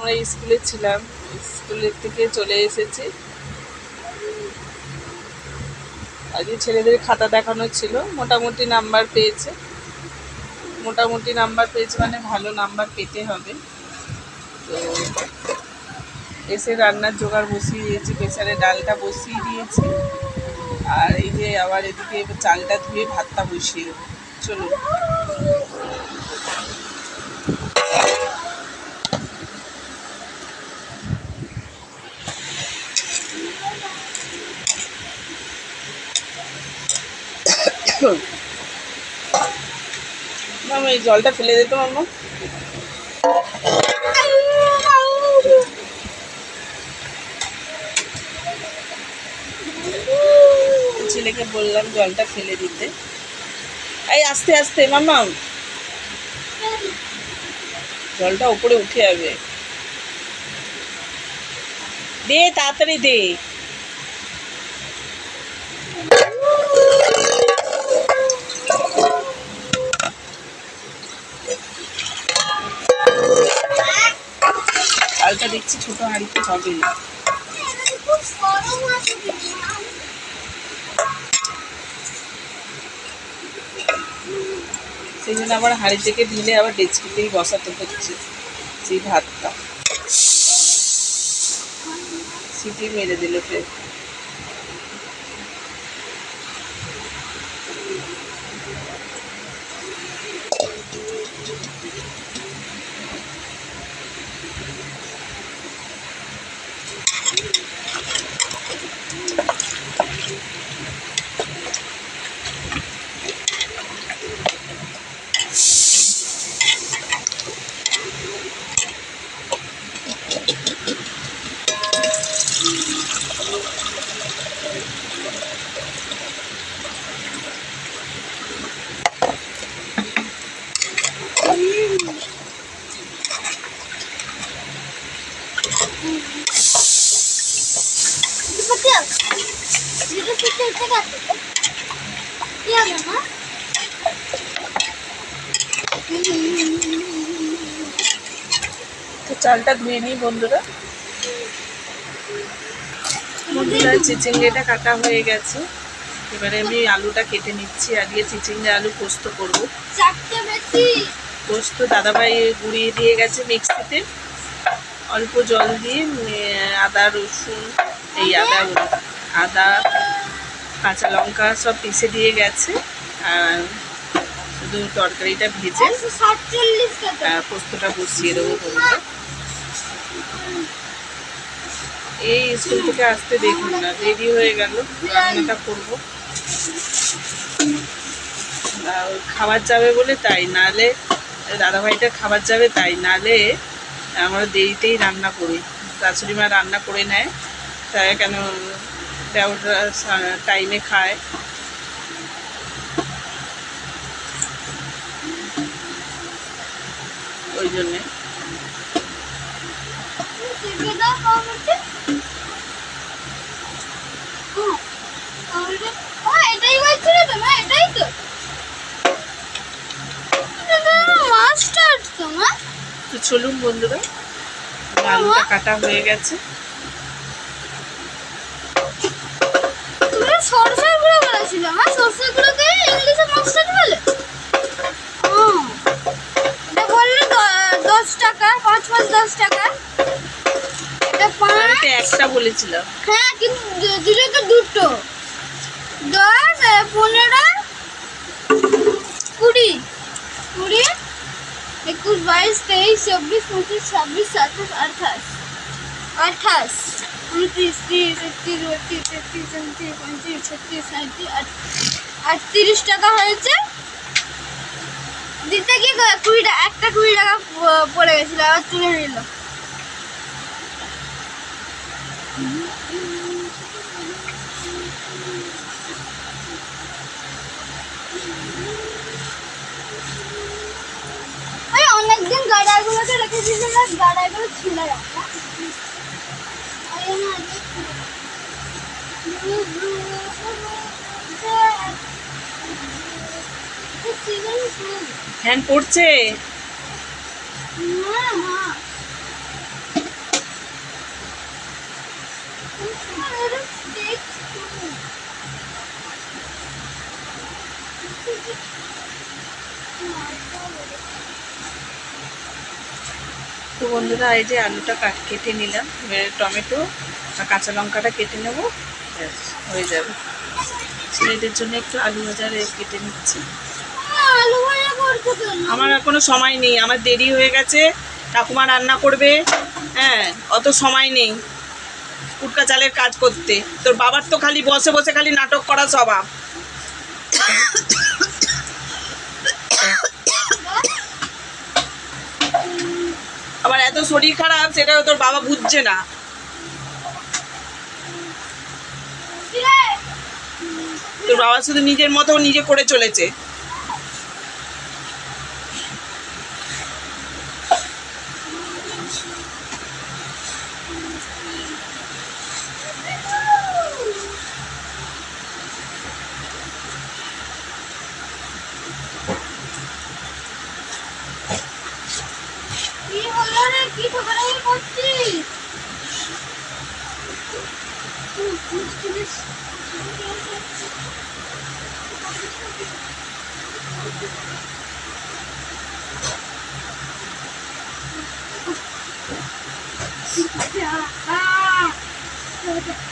আমরা স্কুলে ছিলাম, স্কুলের থেকে চলে এসেছি। আজকে ছেলেদের খাতা দেখানো ছিল, মোটামুটি নাম্বার পেয়েছে। মোটামুটি নাম্বার পেয়েছে মানে ভালো নাম্বার পেতে হবে। তো এসে রান্নার জোগাড় বসিয়ে দিয়েছি, প্রেসারে ডালটা বসিয়ে দিয়েছি। আর এই যে আবার এদিকে চালটা ধুয়ে ভাতটা বসিয়ে চলুন। এই জলটা ফেলে দিত ছেলেকে বললাম জলটা ফেলে দিতে। এই আস্তে আস্তে, মামা। জলটা উপরে উঠে যাবে। দে, তাড়াতাড়ি দে। হাঁড়িতে হবে না সেই জন্য আবার হাঁড়ি থেকে ঢেলে আবার ডেচকিতেই বসাতে হচ্ছে সেই ভাতটা। সিটি মেরে দিল ফের তো চালটা ধুয়ে নিই বন্ধুরা। বন্ধুরা, চিচিঙ্গেটা কাটা হয়ে গেছে। এবারে আমি আলুটা কেটে নিচ্ছি। আজকে চিচিঙ্গে আলু পোস্ত করব। পোস্ত দাদাভাই গুঁড়িয়ে দিয়ে গেছে মিক্সিতে। অল্প জল দিয়ে আদা রসুন এই আদা বলি, আদা কাঁচা লঙ্কা সব পিষে দিয়ে গেছে আর শুধু তরকারিটা ভেজে পোস্তটা বসিয়ে দেবো এই স্কুল থেকে আসতে দেখুন না দেরি হয়ে গেল রান্নাটা করব। খাবার যাবে বলে তাই নালে দাদাভাইটা খাবার যাবে তাই নালে আমরা দেরিতেই রান্না করি। শাশুড়ি মা রান্না করে নেয়। তাই কেন দেওয়াটা টাইমে খায়। ওই জন্যে। তো চলুন বন্ধুরা। আলুটা কাটা হয়ে গেছে। তুমি সরষের মা? সরষের ইংলিশে মাস্টার বলে এটা বললে দশ টাকা পাঁচ পাঁচ দশ টাকা। এটা পাঁচ একটা বলেছিলাম হ্যাঁ কিন্তু দিলে তো দুটো। দশ পনেরো কুড়ি কুড়ি বাইশ তেইশ চব্বিশ পঁচিশ ছাব্বিশ সাতাশ আঠাশ। আঠাশ। উনত্রিশ, তিরিশ, একত্রিশ, বত্রিশ, তেত্রিশ, চৌত্রিশ, পঁয়ত্রিশ, ছত্রিশ সাঁত্রিশ আট- আটত্রিশ টাকা হয়েছে। দিতে গিয়ে কুড়ি টাকা একটা কুড়ি টাকা পড়ে গেছিল, আবার তুলে নিল। অনেকদিন গাডারগুলোকে রেখেছি গাডারগুলো ছিঁড়ে রাখা ফ্যান পড়ছে মা you. তো বন্ধুরা, এই যে আলুটা কাট কেটে নিলাম। টমেটো আর কাঁচা লঙ্কাটা কেটে নেব। হয়ে যাবে। ছেলেদের জন্য একটু আলু ভাজা কেটে নিচ্ছি। আমার আর কোনো সময় নেই। আমার দেরি হয়ে গেছে। ঠাকুমা রান্না করবে। হ্যাঁ অত সময় নেই কুটকা চালের কাজ করতে। তোর বাবার তো খালি বসে বসে খালি নাটক করা স্বভাব। এত শরীর খারাপ সেটা তোর বাবা বুঝছে না। তোর বাবা শুধু নিজের মতো নিজে করে চলেছে। কি ঠোকরাই করছিস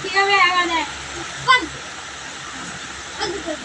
ঠিক আছে এবার দেখ বন্ধ বন্ধ করে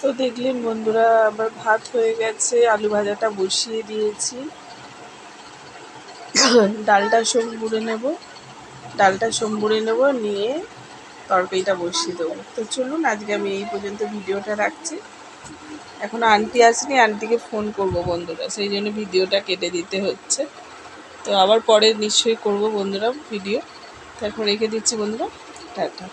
তো দেখলেন বন্ধুরা, আমার ভাত হয়ে গেছে, আলু ভাজাটা বসিয়ে দিয়েছি। ডালটা সম্বুড়ে নেব। ডালটা সম্বুড়ে নেব, নিয়ে তরকারিটা বসিয়ে দেবো। তো চলুন, আজকে আমি এই পর্যন্ত ভিডিওটা রাখছি। এখন আন্টি আসেনি, আন্টিকে ফোন করব বন্ধুরা, সেই জন্য ভিডিওটা কেটে দিতে হচ্ছে। তো আবার পরে নিশ্চয়ই করব বন্ধুরা ভিডিও। তারপর রেখে দিচ্ছি বন্ধুরা টাটা।